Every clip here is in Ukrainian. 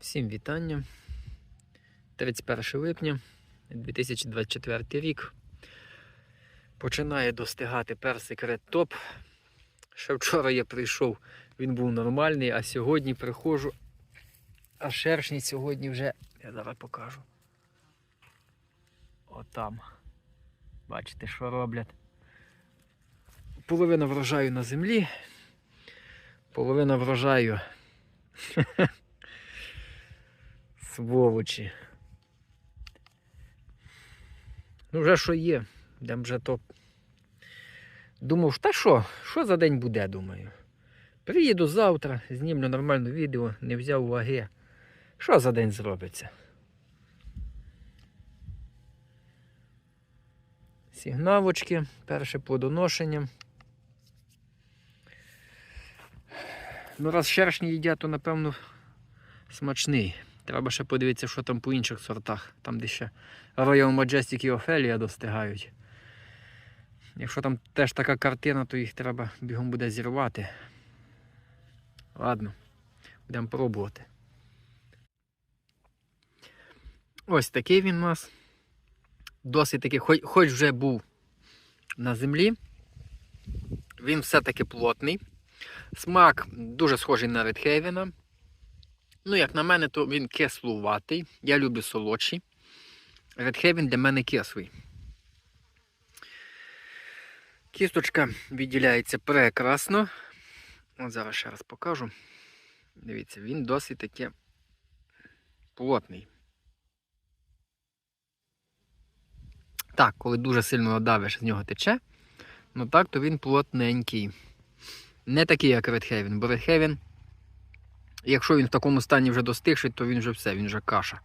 Всім вітання. 31 липня 2024 рік. Починає достигати персик Red Top. Ще вчора я прийшов, він був нормальний, а сьогодні приходжу. А шершні сьогодні вже, я зараз покажу. Отам. Бачите, що роблять. Половина врожаю на землі, половина врожаю Сволочі. Ну, вже що є. Йдемо вже то. Думав, та що, що за день буде, думаю. Приїду завтра, знімлю нормальне відео, не взяв ваги. Що за день зробиться? Сігнавочки, перше плодоношення. Ну, раз шершні їдять, то напевно смачний. Треба ще подивитися, що там по інших сортах. Там де ще Royal Majestic і Ophelia достигають. Якщо там теж така картина, то їх треба бігом буде зірвати. Ладно, будемо пробувати. Ось такий він у нас. Досить такий, хоч, хоч вже був на землі. Він все-таки плотний. Смак дуже схожий на Редхейвена. Ну, як на мене, то він кислуватий. Я люблю солодший. Редхейвен для мене кислий. Кісточка відділяється прекрасно. От зараз ще раз покажу. Дивіться, він досить таки плотний. Так, коли дуже сильно надавиш, з нього тече. Ну так, то він плотненький. Не такий, як Редхейвен, бо Редхейвен, якщо він в такому стані вже достигший, то він вже все, він вже каша.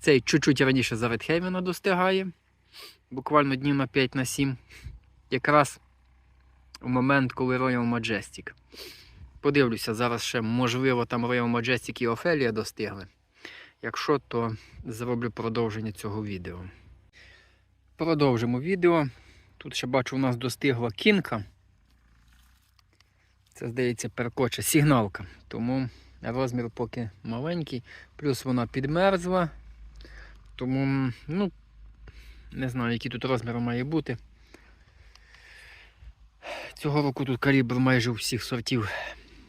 Цей чуть-чуть раніше за Редхейвена достигає, буквально днів на 5 на 7. Якраз у момент, коли Royal Majestic. Подивлюся, зараз ще, можливо, там Royal Majestic і Офелія достигли. Якщо, то зроблю продовження цього відео. Продовжимо відео. Тут ще бачу, у нас достигла кінка. Це, здається, перкоча сигналка. Тому розмір поки маленький. Плюс вона підмерзла. Тому, ну, не знаю, який тут розмір має бути. Цього року тут калібр майже у всіх сортів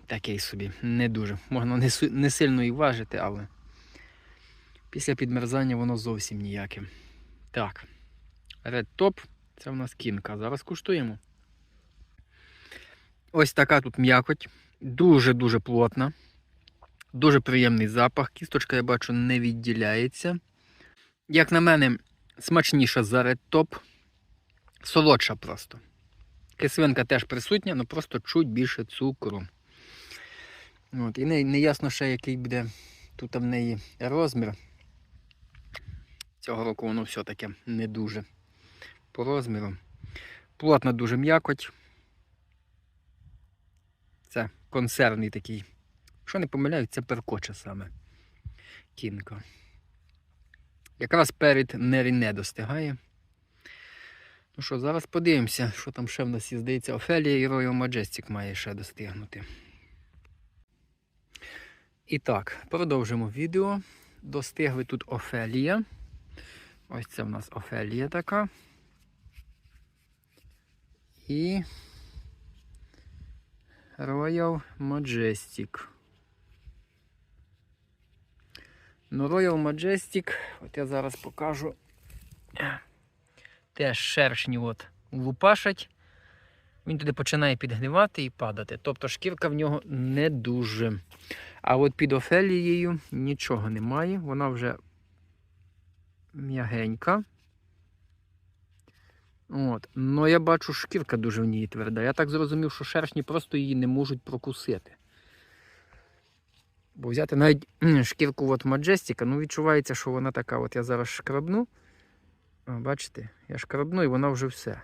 такий собі, не дуже. Можна не, не сильно і важити, але після підмерзання воно зовсім ніяке. Так, Red Top, це в нас кінка. Зараз куштуємо. Ось така тут м'якоть. Дуже-дуже плотна. Дуже приємний запах. Кісточка, я бачу, не відділяється. Як на мене, смачніша за Red Top. Солодша просто. Кислинка теж присутня, але просто чуть більше цукру. От, і не, не ясно ще, який буде тут в неї розмір. Цього року воно все-таки не дуже по розміру. Плотна дуже м'якоть. Консервний такий. Що не помиляю, це перкоча саме. Кінка. Якраз перед Неріне достигає. Ну що, зараз подивимося, що там ще в нас є, здається, Офелія і Royal Majestic має ще достигнути. І так, продовжимо відео. Достигли тут Офелія. Ось це в нас Офелія така. І Royal Majestic. Ну, Royal Majestic, от я зараз покажу. Теж шершні от лупашать. Він туди починає підгнивати і падати. Тобто шкірка в нього не дуже. А от під офелією нічого немає. Вона вже м'ягенька. От. Ну я бачу, шкірка дуже в ній тверда. Я так зрозумів, що шершні просто її не можуть прокусити. Бо взяти навіть шкірку от Маджестіка, ну відчувається, що вона така, от я зараз шкрабну. Бачите, я шкрабну і вона вже все.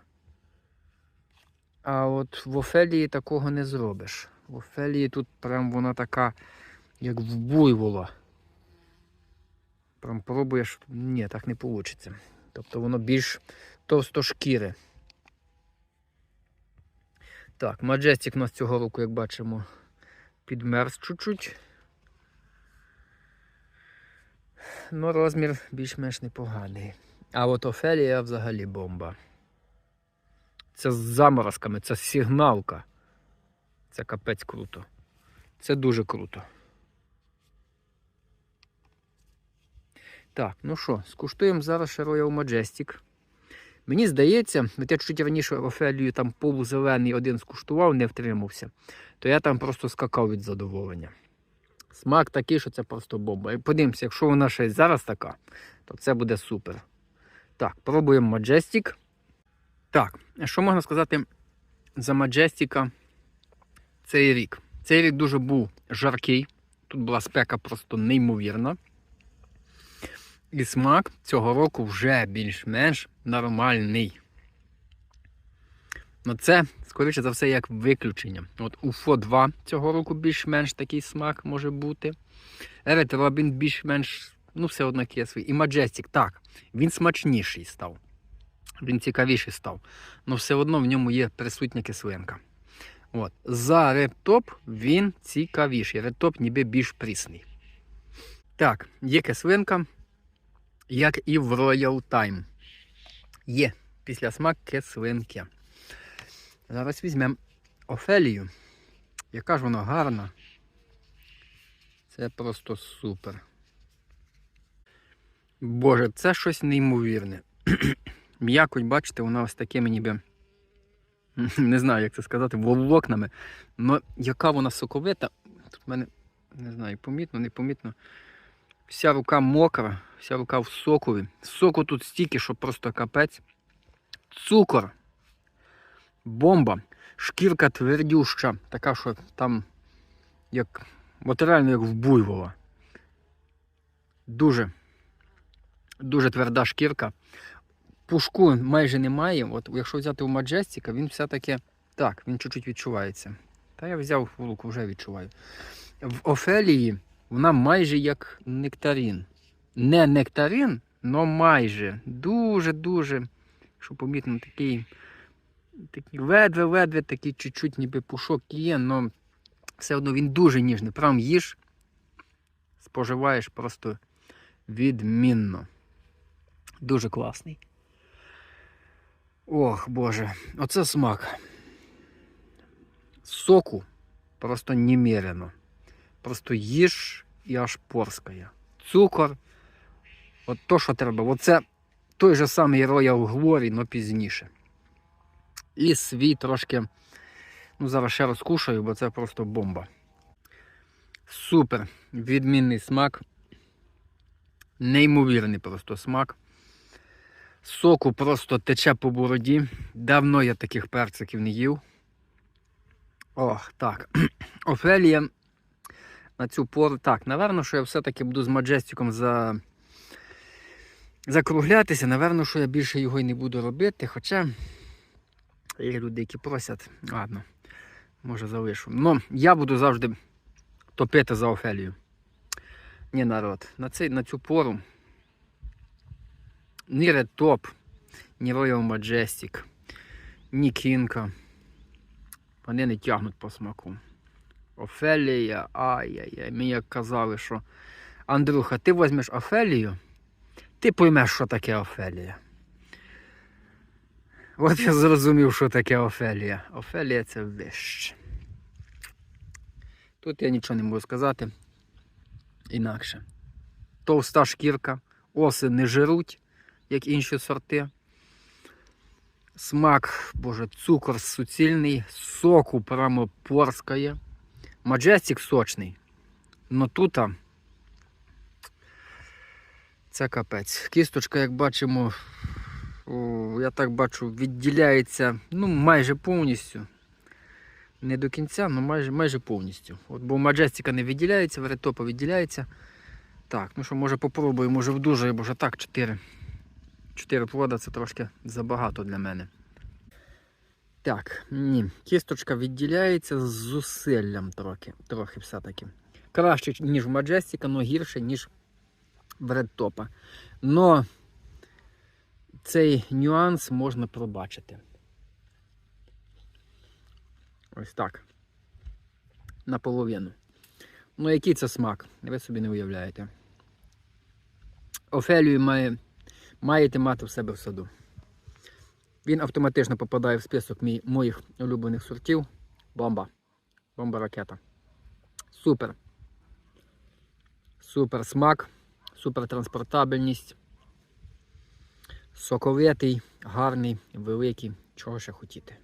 А от в Офелії такого не зробиш. В Офелії тут прям вона така, як в буйвола. Прям пробуєш, ні, так не вийде. Тобто воно більш товстошкіре. Так, Majestic у нас цього року, як бачимо, підмерз чуть-чуть. Ну, розмір більш-менш непоганий. А от Офелія взагалі бомба. Це з заморозками, це сигналка. Це капець круто. Це дуже круто. Так, ну що, скуштуємо зараз Royal Majestic. Мені здається, от я чуть раніше Офелію там полузелений один скуштував, не втримався, то я там просто скакав від задоволення. Смак такий, що це просто бомба. І подивимося, якщо вона ще зараз така, то це буде супер. Так, пробуємо Majestic. Так, що можна сказати за Majestic цей рік? Цей рік дуже був жаркий. Тут була спека просто неймовірна. І смак цього року вже більш-менш нормальний. Ну це, скоріше за все, як виключення. От UFO 2 цього року більш-менш такий смак може бути. Ерет Робін більш-менш, ну, все одно кислий. І Majestic, так, він смачніший став. Він цікавіший став. але все одно в ньому є присутня кислинка. От. За рептоп він цікавіший. Рептоп ніби більш прісний. Так, є кислинка, як і в Royal Time. Є після смак кислинки. Зараз візьмемо Офелію. Яка ж вона гарна. Це просто супер. Боже, це щось неймовірне. М'якоть, бачите, вона ось такими ніби. Не знаю, як це сказати, волокнами. Ну, яка вона соковита. Тут в мене, не знаю, помітно, непомітно. Вся рука мокра, вся рука в сокові. Соку тут стільки, що просто капець. Цукор. Бомба. Шкірка твердюща, така, що там, як, от реально як в буйвола. Дуже, дуже тверда шкірка. Пушку майже немає. От якщо взяти у Маджестіка, він все-таки так, він чуть-чуть відчувається. Та я взяв в вже відчуваю. В Офелії вона майже як нектарин. Не нектарин, але майже. Дуже-дуже, що помітно, такий, такий ледве-ледве, такий чуть-чуть ніби пушок є, але все одно він дуже ніжний. Прям їж, споживаєш просто відмінно. Дуже класний. Ох, Боже, оце смак. Соку просто немерено. Просто їж і аж порскає. Цукор. От то, що треба. Оце той же самий Royal Glory, але пізніше. І свій трошки. Ну, зараз ще розкушаю, бо це просто бомба. Супер. Відмінний смак. Неймовірний просто смак. Соку просто тече по бороді. Давно я таких перциків не їв. Ох, так. Офелія на цю пору. Так, напевно, що я все-таки буду з Маджестиком за... закруглятися. Напевно, що я більше його і не буду робити. Хоча є люди, які просять. Ладно, може залишу. Ну, я буду завжди топити за Офелію. Ні, народ, на, цей, на цю пору ні Red Top, ні Royal Majestic, ні Кінка. Вони не тягнуть по смаку. Офелія, ай-яй-яй. Мені як казали, що Андрюха, ти візьмеш Офелію, ти поймеш, що таке Офелія. От я зрозумів, що таке Офелія. Офелія це вище. Тут я нічого не можу сказати інакше. Товста шкірка, оси не жируть, як інші сорти. Смак, боже, цукор суцільний, соку прямо порскає. Маджестик сочний. Но тут це капець. Кісточка, як бачимо, я так бачу, відділяється ну, майже повністю. Не до кінця, але майже майже повністю. От, Бо Маджестика не відділяється, в ретопа відділяється. Так, ну що, може попробую, може вдужаю, бо вже так, 4. 4 плода це трошки забагато для мене. Так, ні, кісточка відділяється з зусиллям трохи, трохи все-таки. Краще, ніж в Маджестіка, але гірше, ніж в редтопа. Но цей нюанс можна пробачити. Ось так. Наполовину. Ну, який це смак? Ви собі не уявляєте. Офелію має, маєте мати в себе в саду. Він автоматично попадає в список мій, моїх улюблених сортів. Бомба. Бомба ракета. Супер. Супер смак, супер транспортабельність. Соковитий, гарний, великий. Чого ще хотіти.